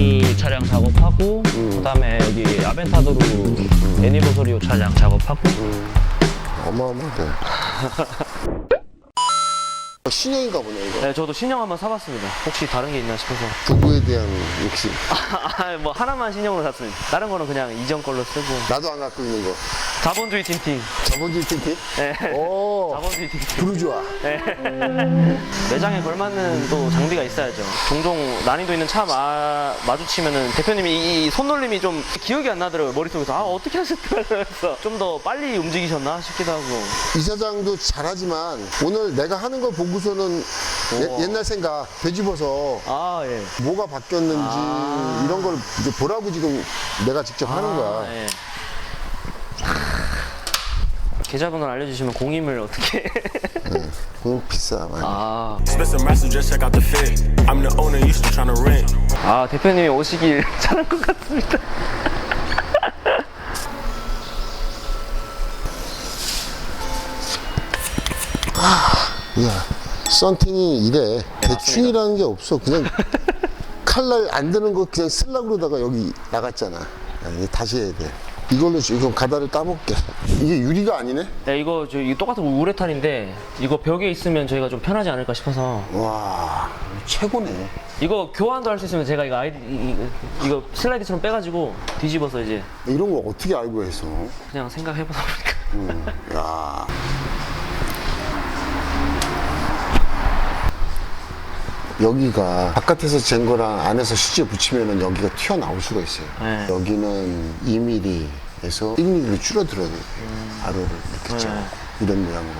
그 차량 작업하고 그다음에 여기 아벤타도르 애니버서리 차량 작업하고. 어마어마하대. 어, 신형인가 보네 이거. 네, 저도 신형 한번 사봤습니다. 혹시 다른 게 있나 싶어서. 부부에 대한 욕심. 아, 뭐 하나만 신형으로 샀습니다. 다른 거는 그냥 이전 걸로 쓰고. 나도 안 갖고 있는 거. 자본주의 틴팅. 자본주의 틴트? 네. 오. 자본주의 틴팅. 부르주아. 매장에 걸맞는 또 장비가 있어야죠. 종종 난이도 있는 차 마, 마주치면은 대표님이 이, 이 손놀림이 좀 기억이 안 나더라고요. 머릿속에서. 아, 어떻게 하셨더라. 그래서 좀 더 빨리 움직이셨나 싶기도 하고. 이사장도 잘하지만 오늘 내가 하는 걸 보고 서는 예- 옛날 생각 되짚어서 아, 예. 뭐가 바뀌었는지 아. 이런 걸 이제 보라고 지금 내가 직접 하는 거야. 아, 예. 계좌번호를 알려주시면 공임을 어떻게. 그거 비싸 많이. 아. Spencer Master, just check out the fit. I'm the owner, you still tryna rent. 아, 대표님이 오시길 잘한 것 같습니다. 야, 썬팅이 이래. 대충이라는 게 없어. 그냥 칼날 안 드는 거 그냥 쓸라 그러다가 여기 나갔잖아. 야, 이거 다시 해야 돼. 이걸로 지금 가다를 따볼게. 이게 유리가 아니네? 네, 이거 저 이거 똑같은 우레탄인데 이거 벽에 있으면 저희가 좀 편하지 않을까 싶어서 와, 최고네. 이거 교환도 할 수 있으면 제가 이거 아이디 이- 이- 이거 슬라이드처럼 빼가지고 뒤집어서 이제 이런 거 어떻게 알고 해서? 그냥 생각해보다 보니까 야. 여기가 바깥에서 잰 거랑 안에서 실제 붙이면은 여기가 튀어나올 수가 있어요. 네. 여기는 2mm에서 1mm로 줄어들어야 돼요. 가로를 이렇게 짜 이런 모양으로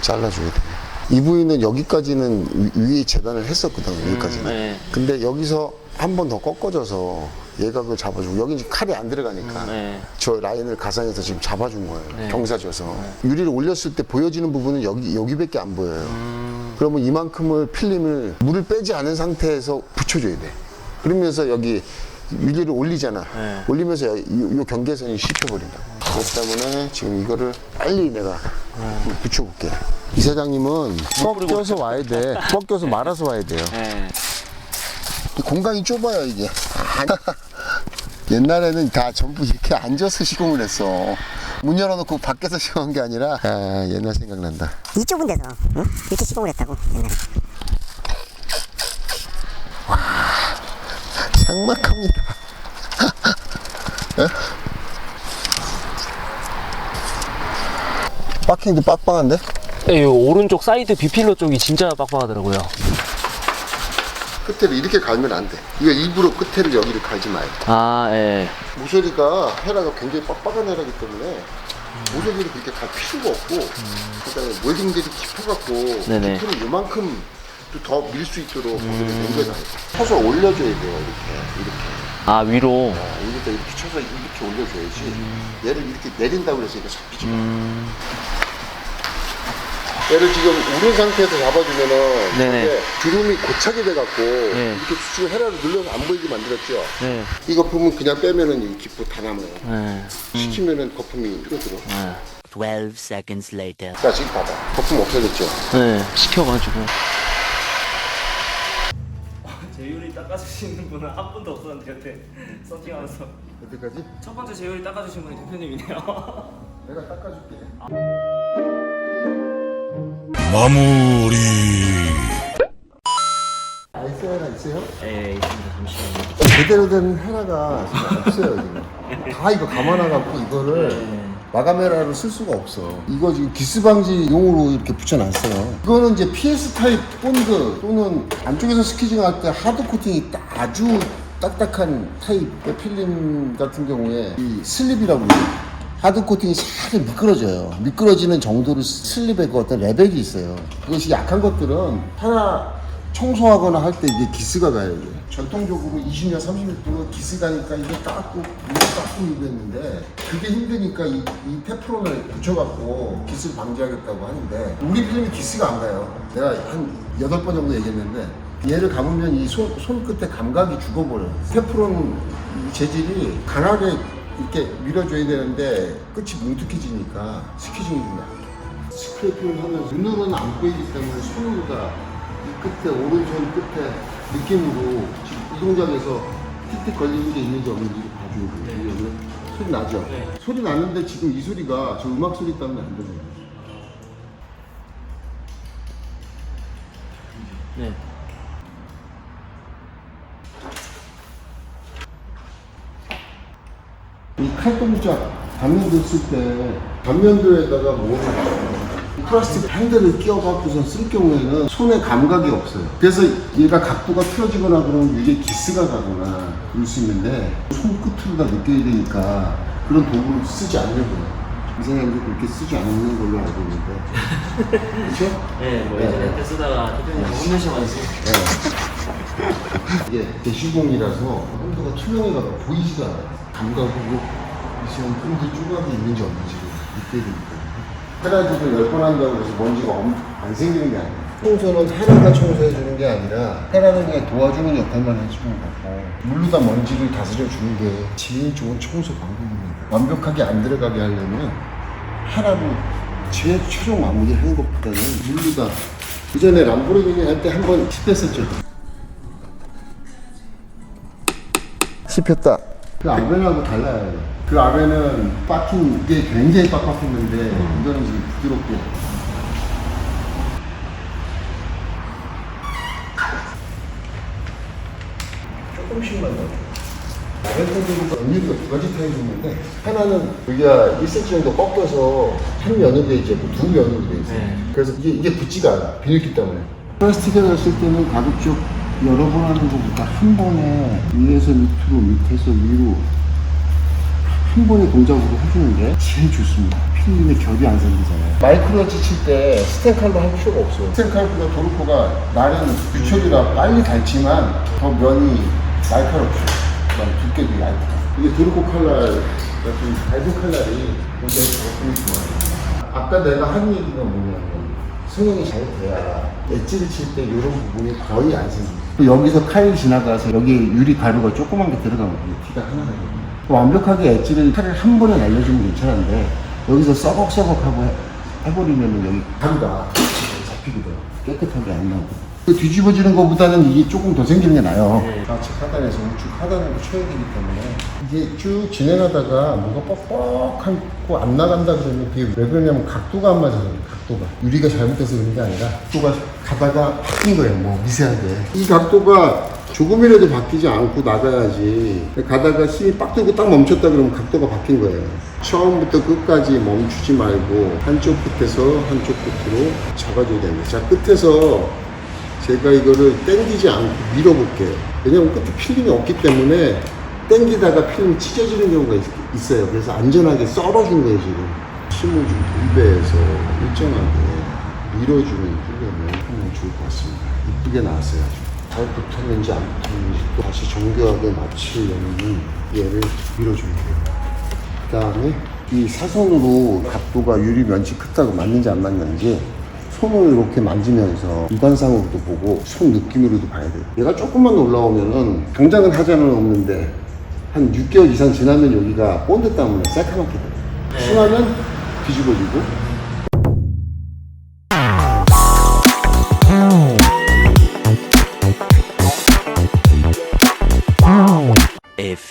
잘라줘야 돼요. 이 부위는 여기까지는 위- 위에 재단을 했었거든, 여기까지는. 네. 근데 여기서 한 번 더 꺾어져서 얘가 그걸 잡아주고 여기 이제 칼이 안 들어가니까 네. 저 라인을 가상해서 지금 잡아준 거예요. 경사져서. 유리를 올렸을 때 보여지는 부분은 여기, 여기밖에 안 보여요. 그러면 이만큼을 필름을 물을 빼지 않은 상태에서 붙여줘야 돼. 그러면서 여기 유리를 올리잖아. 올리면서 요, 요 경계선이 씹혀버린다고. 그렇기 때문에 지금 이거를 빨리 내가 붙여볼게. 이 사장님은 꺾여서 와야 돼. 꺾여서 말아서 와야 돼요. 네. 이 공간이 좁아요 이게 옛날에는 다 전부 이렇게 앉아서 시공을 했어 문 열어놓고 밖에서 시공한 게 아니라 아 옛날 생각난다 이 좁은 데서 응? 이렇게 시공을 했다고 옛날에 삭막합니다 어? 박킹도 빡빡한데? 이 오른쪽 사이드 비필러 쪽이 진짜 빡빡하더라고요. 끝에를 이렇게 갈면 안 돼. 이거 일부러 끝에를 여기를 갈지 마요 아, 예. 모서리가 헤라가 굉장히 빡빡한 헤라기 때문에 모서리를 그렇게 갈 필요가 없고 그다음에 웰딩들이 깊어갖고 네네. 깊이를 요만큼 더 밀 수 있도록 모서리를 넘겨놔야 돼 쳐서 올려줘야 돼요 이렇게. 이렇게. 아, 위로. 어, 여기다 이렇게 쳐서 이렇게 올려줘야지. 얘를 이렇게 내린다고 그래서 이거 잡히지 마 얘를 지금 우린 상태에서 잡아주면은 네네. 이게 주름이 고착이 돼갖고 네. 이렇게 지금 헤라를 눌러서 안 보이게 만들었죠 네. 이 거품은 그냥 빼면은 이 기포 다 남아요 네. 시키면은 거품이 줄어들어. 12 seconds later. 자, 지금 봐봐. 거품 없어졌죠? 네. 시켜가지고. 제율이 닦아주시는 분은 한 분도 없었는데 그때 서칭하면서 어디까지? 첫 번째 제율이 닦아주신 분이 대표님이네요. 내가 닦아줄게. 마무리. 아이스 헤라 있어요? 예, 있습니다. 잠시만요. 제대로 된 헤라가 없어요, 지금. 다 이거 감아놔갖고 이거를 마감 헤라로 쓸 수가 없어. 이거 지금 기스 방지 용으로 이렇게 붙여놨어요. 이거는 이제 PS 타입 본드 또는 안쪽에서 스키징 할 때 하드 코팅이 딱 아주 딱딱한 타입의 필름 같은 경우에 이 슬립이라고 그래요. 하드 코팅이 살짝 미끄러져요. 미끄러지는 정도로 슬립의 그 어떤 레벨이 있어요. 그것이 약한 것들은 하나 청소하거나 할 때 이게 기스가 가요. 이게. 전통적으로 20년, 30년 동안 기스 가니까 이거 닦고, 이거 닦고 이거 했는데 그게 힘드니까 이, 이 테프론을 붙여갖고 기스를 방지하겠다고 하는데 우리 필름이 기스가 안 가요. 내가 한 8번 정도 얘기했는데 얘를 감으면 이 손, 손끝에 감각이 죽어버려요. 테프론 이 재질이 강하게 이렇게 밀어줘야 되는데 끝이 뭉툭해지니까 스키징이 좀 약해. 스크래핑을 하면서 눈으로는 안 보이기 때문에 손으로 다이 끝에 오른손 끝에 느낌으로 지금 이 동작에서 틱틱 걸리는 게 있는지 없는지 돼요. 여기는 소리 나죠? 소리 나는데 지금 이 소리가 저 음악 소리 때문에 안 들려요. 네. 이 칼동작 단면도 쓸때 단면도에다가 뭐 플라스틱 핸들을 끼워갖고서 쓸 경우에는 손에 감각이 없어요. 그래서 얘가 각도가 틀어지거나 그러면 이게 기스가 가거나 그럴 수 있는데 손끝으로 다 느껴야 되니까 그런 도구를 쓰지 않려고요. 이사장님도 그렇게 쓰지 않는 걸로 알고 있는데 그렇죠? 네, 뭐 네. 예전에 때 쓰다가 대표님 혼내셔가지고. 이게 대시공이라서 온도가 투명해가지고 보이지가 않아요. 감각으로 지금 끈기 조각이 있는지 없는지 느껴야 되기 때문에. 헤라지를 열번 한다고 해서 먼지가 엄- 안 생기는 게 아니에요. 청소는 헤라가 청소해주는 게 아니라 헤라는 그냥 도와주는 역할만 해주는 거고 물로다 먼지를 다스려 주는 게 제일 좋은 청소 방법입니다. 완벽하게 안 들어가게 하려면 헤라로 제일 최종 마무리 하는 것보다는 물로다 그 전에 람보르기니 할 때 한번 tip했었죠. 씹혔다. 그 아벤하고 달라요. 그 아벤은 빡힌 게 굉장히 빡빡했는데 이거는 지금 부드럽게. 조금씩만 넣어줘. 아벤테드가 언니가 두 가지 타입이 있는데 하나는 여기가 1cm 정도 꺾여서 한 면으로 돼 있죠. 두 면으로 돼 있어요. 네. 그래서 이게, 이게 붙지가 않아. 비닐기 때문에. 플라스틱에 넣었을 때는 가급적 여러 번 하는 것보다 한 번에 위에서 밑으로 밑에서 위로 한 번의 동작으로 해주는 게 제일 좋습니다. 필름의 결이 안 생기잖아요. 마이크로치 칠 때 스텐칼로 할 필요가 없어요. 스텐칼보다 도르코가 나름 규철이라 빨리 닳지만 더 면이 날카롭죠. 그다음 두께도 얇고. 이게 도르코 칼날 같은 밝은 칼날이 굉장히 작품이 좋아요. 아까 내가 한 얘기가 뭐냐면 승용이 잘 돼야 엣지를 칠 때 이런 부분이 거의 안. 또 여기서 칼이 지나가서 여기 유리 가루가 조그만 게 들어가면 이게 티가 하나 나거든요. 완벽하게 엣지를 칼을 한 번에 날려주면 괜찮은데 여기서 써걱써걱하고 해- 해버리면 여기 가루가 잡히거든요. 깨끗하게 안 나오고. 그 뒤집어지는 것보다는 이게 조금 더 생기는 게 나아요. 좌측 하단에서 우측 하단으로 쳐야 되기 때문에 이게 쭉 진행하다가 뭐가 뻑뻑하고 안 나간다 그러면 그게 왜 그러냐면 각도가 안 맞아요. 각도가. 유리가 잘못돼서 그런 게 아니라 각도가 가다가 바뀐 거예요. 뭐 미세하게. 이 각도가 조금이라도 바뀌지 않고 나가야지. 가다가 힘이 빡 들고 딱 멈췄다 그러면 각도가 바뀐 거예요. 처음부터 끝까지 멈추지 말고 한쪽 끝에서 한쪽 끝으로 잡아줘야 됩니다. 자, 끝에서 제가 이거를 당기지 않고 밀어볼게요. 왜냐면 끝에 필름이 없기 때문에 당기다가 필름이 찢어지는 경우가 있, 어요 그래서 안전하게 썰어준 거예요, 지금. 힘을 좀 분배해서 일정하게 밀어주는 필름을 하면 좋을 것 같습니다. 이쁘게 나왔어요. 아주. 잘 붙었는지 안 붙었는지 또 다시 정교하게 맞추려면 얘를 밀어주면 돼요. 그 다음에 이 사선으로 각도가 유리 면치 크다고 맞는지 안 맞는지 손을 이렇게 만지면서 육안상으로도 보고 손 느낌으로도 봐야 돼요. 얘가 조금만 올라오면은 당장은 하자는 없는데 한 6개월 이상 지나면 여기가 본드 때문에 새카맣게 돼요. 심하면 뒤집어지고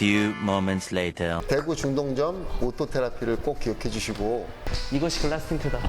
few moments later. 대구 중동점 오토 테라피를 꼭 기억해 주시고 이것이 글라스 틴트다.